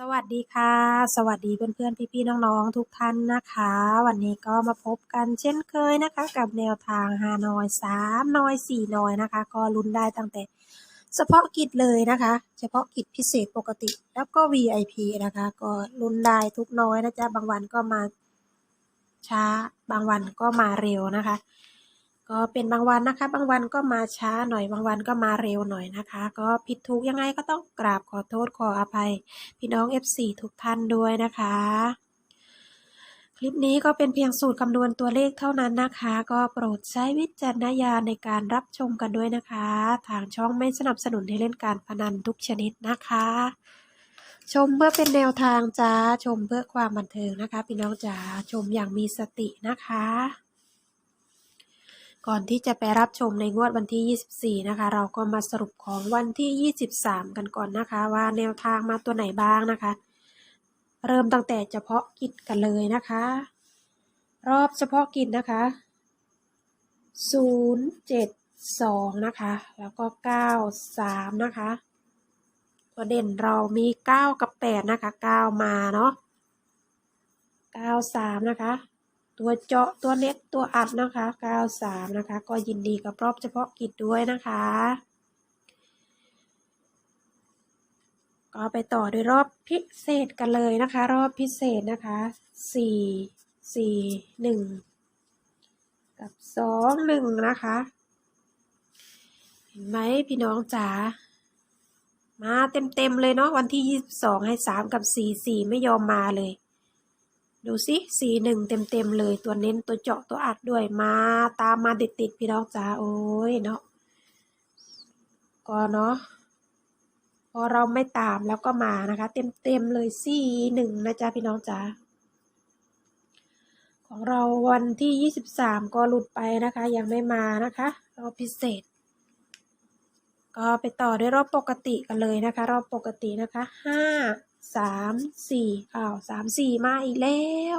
สวัสดีค่ะ สวัสดีเพื่อนๆ พี่ๆ น้องๆ ทุกท่านนะคะ วันนี้ก็มาพบกันเช่นเคยนะคะ กับแนวทางฮานอยสามนอยสี่นอยนะคะ ก็ลุ้นได้ตั้งแต่ เฉพาะกิจเลยนะคะ เฉพาะกิจพิเศษปกติ แล้วก็ VIP นะคะ ก็ลุ้นได้ทุกน้อยนะจ๊ะ บางวันก็มาช้า บางวันก็มาเร็วนะคะ ก็เป็นบางวันนะคะ บางวันก็มาช้าหน่อย บางวันก็มาเร็วหน่อยนะคะ ก็ผิดถูกยังไงก็ต้องกราบขอโทษขออภัย พี่น้อง FC ทุกท่านด้วยนะคะ คลิปนี้ก็เป็นเพียงสูตรคำนวณตัวเลขเท่านั้นนะคะ ก็โปรดใช้วิจารณญาณในการรับชมกันด้วยนะคะ ทางช่องไม่สนับสนุนให้เล่นการพนันทุกชนิดนะคะ ชมเพื่อเป็นแนวทางจ้าชมเพื่อความบันเทิงนะคะ พี่น้องจ๋าชมอย่างมีสตินะคะ ก่อนที่จะไปรับชมในงวดวันที่ 24 นะคะ เราก็มาสรุปของวันที่ 23 กันก่อนนะคะ ว่าแนวทางมาตัวไหนบ้างนะคะ เริ่มตั้งแต่เฉพาะกิจกันเลยนะคะ รอบเฉพาะกิจนะคะ 072 นะคะ แล้วก็ 93 นะคะ ตัวเด่นเรามี 9 กับ 8 นะคะ 9 มาเนาะ 93 นะคะ ตัวเจาะตัวเน็ตตัวอัดนะคะ 93 นะคะ ก็ยินดีกับรอบเฉพาะกิจด้วยนะคะ ก็ไปต่อด้วยรอบพิเศษกันเลยนะคะ รอบพิเศษนะคะ 4 4 1 กับ 2 1 นะคะ เห็นไหมพี่น้องจ๋า มาเต็มๆเลยเนาะวันที่ 22 ให้ 3 กับ 4 4 ไม่ยอมมาเลย ดูสิสีหนึ่งเต็มเต็มๆเลยตัวเน้นตัวเจาะตัวอัดด้วยมาตามมาติดติดๆพี่น้องจ๋าโอ้ยเนาะก็เนาะพอเราไม่ตามแล้วก็มานะคะเต็มเต็มๆเลยสี่หนึ่งนะจ๊ะพี่น้องจ๋าของเราวันที่ยี่สิบสามก็หลุดไปนะคะ ยังไม่มานะคะรอบพิเศษ ก็ไปต่อด้วยรอบปกติกันเลยนะคะ รอบปกตินะคะห้า สามสี่อ้าวสามสี่มาอีกแล้ว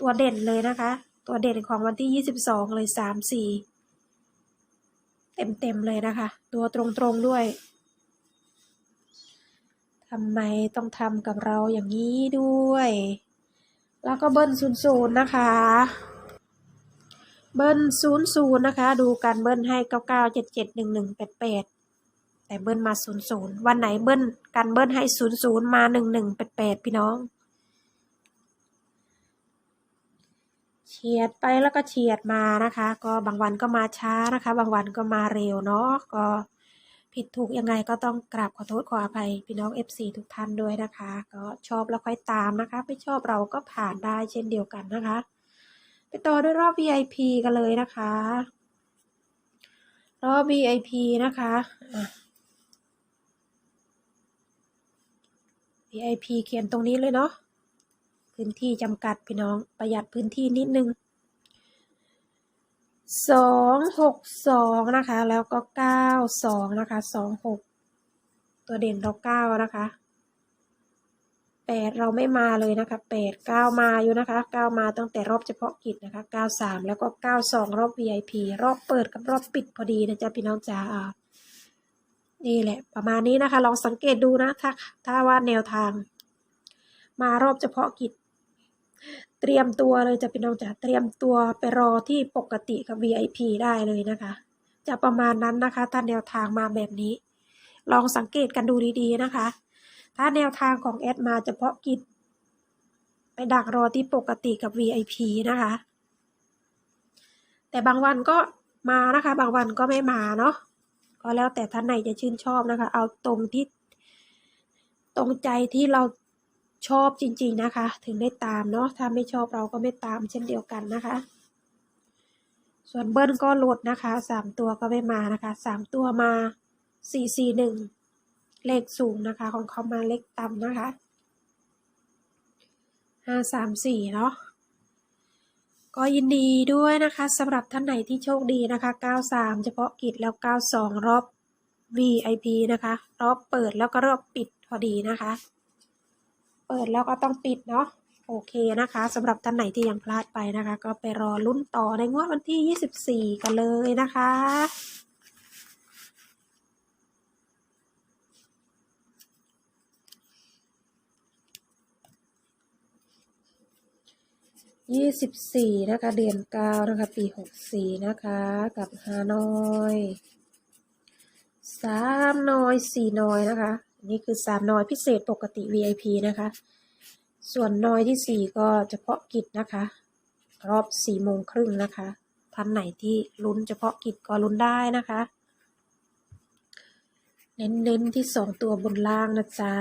ตัวเด่นเลยนะคะ ตัวเด่นของวันที่ยี่สิบสองเลยสามสี่เต็มเต็มเลยนะคะ ตัวตรงๆด้วยทำไมต้องทำกับเราอย่างนี้ด้วย แล้วก็เบิ้ลศูนย์ศูนย์นะคะ เบิ้ลศูนย์ศูนย์นะคะ ดูการเบิ้ลให้เก้าเก้าเจ็ดเจ็ดหนึ่งหนึ่งแปดแปด แต่เบิ้ลมาศูนย์ศูนย์วันไหนเบิ้ลกันเบิ้ลให้ศูนย์ศูนย์มาหนึ่งหนึ่งแปดแปดพี่น้อง เฉียดไปแล้วก็เฉียดมานะคะ ก็บางวันก็มาช้านะคะ บางวันก็มาเร็วเนาะก็ผิดถูกยังไงก็ต้องกราบขอโทษขออภัยพี่น้อง FC ทุกท่านด้วยนะคะ ก็ชอบแล้วค่อยตามนะคะ ไม่ชอบเราก็ผ่านได้เช่นเดียวกันนะคะ ไปต่อด้วยรอบ VIP กันเลยนะคะ รอบ VIP นะคะอะ VIP เขียนตรงนี้เลยเนาะพื้นที่จำกัดพี่น้องประหยัดพื้นที่นิดนึงสองหกสองนะคะ แล้วก็เก้าสองนะคะสองหกตัวเด่นเราเก้านะคะแปดเราไม่มาเลยนะคะแปดเก้ามาอยู่นะคะเก้ามาตั้งแต่รอบเฉพาะกิจนะคะเก้าสามแล้วก็เก้าสองรอบ VIP รอบเปิดกับรอบปิดพอดีนะจ๊ะพี่น้องจ๋าอ่า นี่แหละ ประมาณนี้นะคะ ลองสังเกตดูนะถ้าถ้าว่าแนวทาง มารอบเฉพาะกิจ เตรียมตัวเลยจะเป็นน้องจ๋าเตรียมตัวไปรอที่ปกติกับ VIP ได้เลยนะคะ จะประมาณนั้นนะคะ ถ้าแนวทางมาแบบนี้ ลองสังเกตกันดูดีๆนะคะ ถ้าแนวทางของแอดมาเฉพาะกิจ ไปดักรอที่ปกติกับ VIP นะคะ แต่บางวันก็มานะคะ บางวันก็ไม่มาเนาะ ก็แล้วแต่ท่านไหนจะชื่นชอบนะคะ เอาตรงที่ตรงใจที่เราชอบจริง ๆนะคะ ถึงได้ตามเนาะถ้าไม่ชอบเราก็ไม่ตามเช่นเดียวกันนะคะ ส่วนเบิ้ลก็หลดนะคะสามตัวก็ไม่มานะคะสามตัวมาสี่สี่หนึ่งเลขสูงนะคะ ของเขามาเลขต่ำนะคะห้าสามสี่เนาะ ก็ยินดีด้วยนะคะสำหรับท่านไหนที่โชคดีนะคะ 93 เฉพาะกิจแล้ว 92 รอบ VIP นะคะ รอบเปิดแล้วก็รอบปิดพอดีนะคะ เปิดแล้วก็ต้องปิดเนาะโอเคนะคะสำหรับท่านไหนที่ยังพลาดไปนะคะ ก็ไปรอลุ้นต่อในงวดวันที่ 24 กันเลยนะคะ ยี่สิบสี่นะคะ เดือนเก้านะคะ ปีหกสี่นะคะ กับฮานอยสามนอยสี่นอยนะคะ นี่คือสามนอยพิเศษปกติ VIP นะคะ ส่วนนอยที่สี่ก็เฉพาะกิจนะคะ รอบสี่โมงครึ่งนะคะ ท่านไหนที่ลุ้นเฉพาะกิจก็ลุ้นได้นะคะ เน้นๆที่สองตัวบนล่างนะจ๊ะ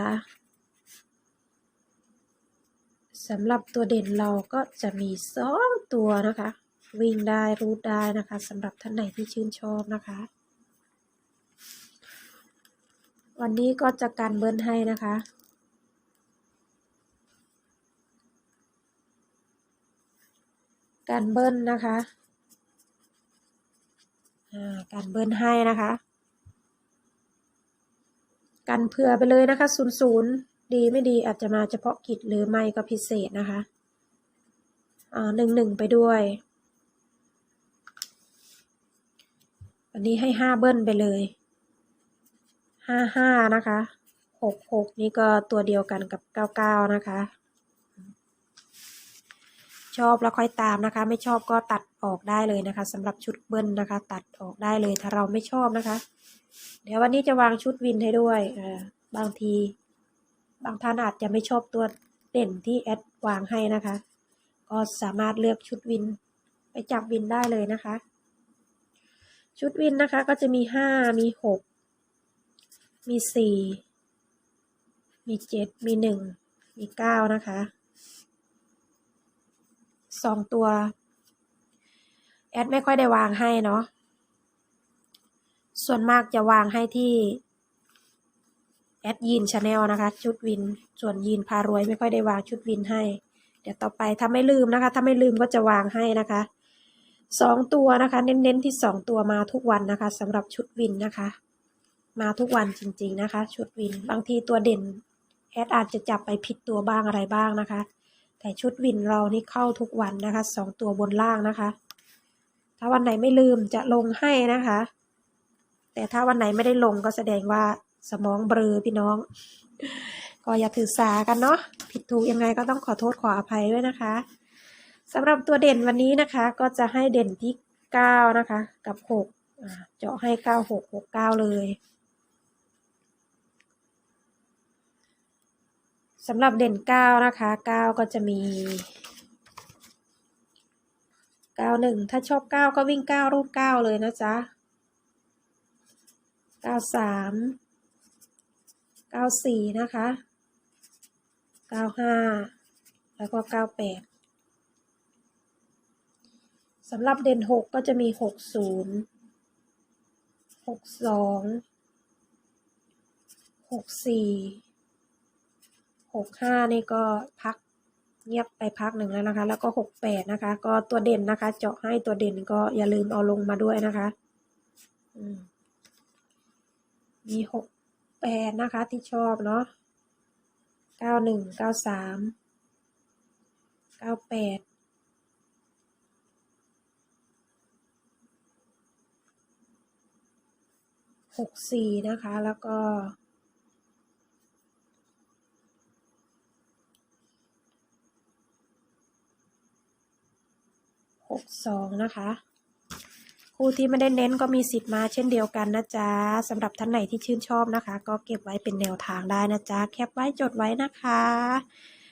สำหรับตัวเด่นเราก็จะมีสองตัวนะคะ วิ่งได้รูดได้นะคะสำหรับท่านไหนที่ชื่นชอบนะคะ วันนี้ก็จะการเบิ้ลให้นะคะการเบิ้ลนะคะ การเบิ้ลให้นะคะ กันเผื่อไปเลยนะคะศูนย์ศูนย์ ดีไม่ดีอาจจะมาเฉพาะกิจหรือไม่ก็พิเศษนะคะอ่าหนึ่งหนึ่งไปด้วยวันนี้ให้ห้าเบิ้ลไปเลยห้าห้านะคะหกหกนี่ก็ตัวเดียวกันกับเก้าเก้านะคะ ชอบแล้วค่อยตามนะคะ ไม่ชอบก็ตัดออกได้เลยนะคะสำหรับชุดเบิ้ลนะคะ ตัดออกได้เลยถ้าเราไม่ชอบนะคะ เดี๋ยววันนี้จะวางชุดวินให้ด้วยอ่าบางที บางท่านอาจจะไม่ชอบตัวเด่นที่แอดวางให้นะคะ ก็สามารถเลือกชุดวินไปจับวินได้เลยนะคะ ชุดวินนะคะก็จะมีห้ามีหกมีสี่มีเจ็ดมีหนึ่งมีเก้านะคะสองตัว แอดไม่ค่อยได้วางให้เนาะส่วนมากจะวางให้ที่ แอดยีนชาแนลนะคะ ชุดวิน ส่วนยีนพารวยไม่ค่อยได้วางชุดวินให้ เดี๋ยวต่อไปถ้าไม่ลืมนะคะ ถ้าไม่ลืมก็จะวางให้นะคะสองตัวนะคะ เน้นๆที่สองตัวมาทุกวันนะคะสำหรับชุดวินนะคะ มาทุกวันจริง ๆนะคะ ชุดวิน บางทีตัวเด่นแอดอาจจะจับไปผิดตัวบ้างอะไรบ้างนะคะ แต่ชุดวินเรานี่เข้าทุกวันนะคะสองตัวบนล่างนะคะ ถ้าวันไหนไม่ลืมจะลงให้นะคะ แต่ถ้าวันไหนไม่ได้ลงก็แสดงว่า สมองเบลอพี่น้อง ก็อย่าถือสากันเนาะผิดถูกยังไงก็ต้องขอโทษขออภัยด้วยนะคะสำหรับตัวเด่นวันนี้นะคะ ก็จะให้เด่นที่เก้านะคะ กับหกเจาะให้เก้าหกหกเก้าเลยสำหรับเด่นเก้านะคะเก้าก็จะมีเก้าหนึ่งถ้าชอบเก้าก็วิ่งเก้ารูดเก้าเลยนะจ๊ะเก้าสาม เก้าสี่นะคะเก้าห้าแล้วก็เก้าแปดสำหรับเด่นหกก็จะมีหกศูนย์หกสองหกสี่หกห้านี่ก็พักเงียบไปพักหนึ่งแล้วนะคะ แล้วก็หกแปดนะคะ ก็ตัวเด่นนะคะ เจาะให้ตัวเด่นก็อย่าลืมเอาลงมาด้วยนะคะ มีหก แปดนะคะที่ชอบเนาะเก้าหนึ่งเก้าสามเก้าแปดหกสี่นะคะแล้วก็หกสองนะคะ คู่ที่ไม่ได้เน้นก็มีสิทธิ์มาเช่นเดียวกันนะจ๊ะสำหรับท่านไหนที่ชื่นชอบนะคะ ก็เก็บไว้เป็นแนวทางได้นะจ๊ะแคปไว้จดไว้นะคะ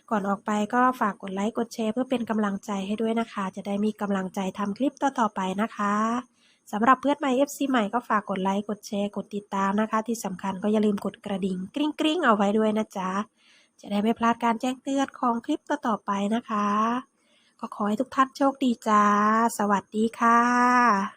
ก่อนออกไปก็ฝากกดไลค์กดแชร์เพื่อเป็นกำลังใจให้ด้วยนะคะ จะได้มีกำลังใจทำคลิปต่อๆไปนะคะสำหรับเพื่อนใหม่ FC ใหม่ก็ฝากกดไลค์กดแชร์กดติดตามนะคะ ที่สำคัญก็อย่าลืมกดกระดิ่งกริ๊งกริ๊งเอาไว้ด้วยนะจ๊ะจะได้ไม่พลาดการแจ้งเตือนของคลิปต่อๆไปนะคะ ก็ขอให้ทุกท่านโชคดีจ้า สวัสดีค่ะ